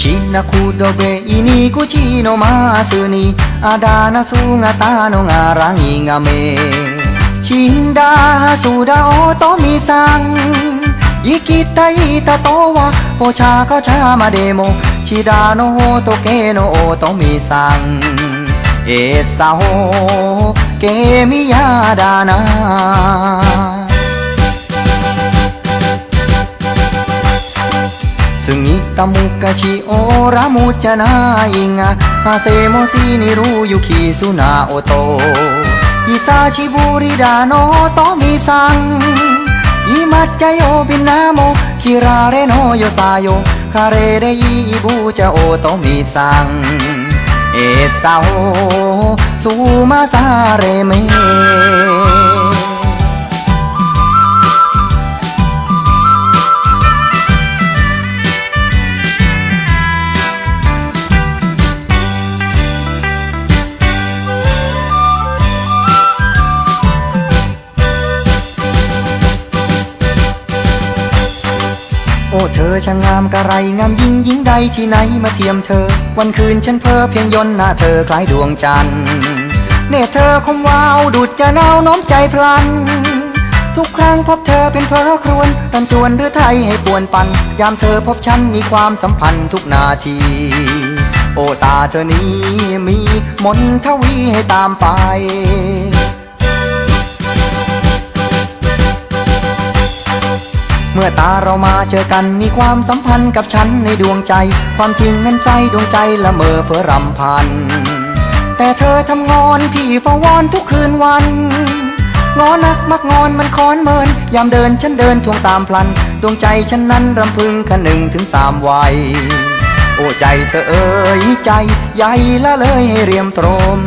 死んだどべいにくちのまつにあだなすがたのがらにがめ。死んだはずだおとみさん。生きたいたとはお茶か茶までもちらの仏のおとみさん。えっさほけみやだな。 ซึ่งอิตามุกะชิโอรามุจนาอิงะอาเซโมซินิรุยุคิสุนาโอโตอิซาชิบุริดาโนโตมิซังอิมัจจโยบินาโมคิราเรโนโยซาโยคาเรเรอิบุจะโอโตมิซังเอซาโฮสุมาซาเรเม โอ้เธอช่างงามกะไรงามยิ่งยิ่งใดที่ไหนมาเทียมเธอ วันคืนฉันเพ้อเพียงยนหน้าเธอคล้ายดวงจันทร์เน่เธอคมวาวดุดจะนาวน้อมใจพลัน ทุกครั้งพบเธอเป็นเพ้อครวญรันจวนหรือไทยให้ปวนปัน ยามเธอพบฉันมีความสัมพันธ์ทุกนาที โอ้ตาเธอนี้มีมนทวีให้ตามไป มื่อตาเรามาเจอกันมีความสัมพันธ์กับฉันในดวงใจ ความจริงนั้นใจดวงใจละเมอเพื่อรำพัน แต่เธอทำงอนพี่เฝ้าวอนทุกคืนวันงอนักมักงอนมันคอนเมิน ยามเดินฉันเดินทวงตามพลัน ดวงใจฉันนั้นรำพึงคันหนึ่งถึงสามวัย โอ้ใจเธอเอ๋ยใจใหญ่ละเลยให้เรียมตรม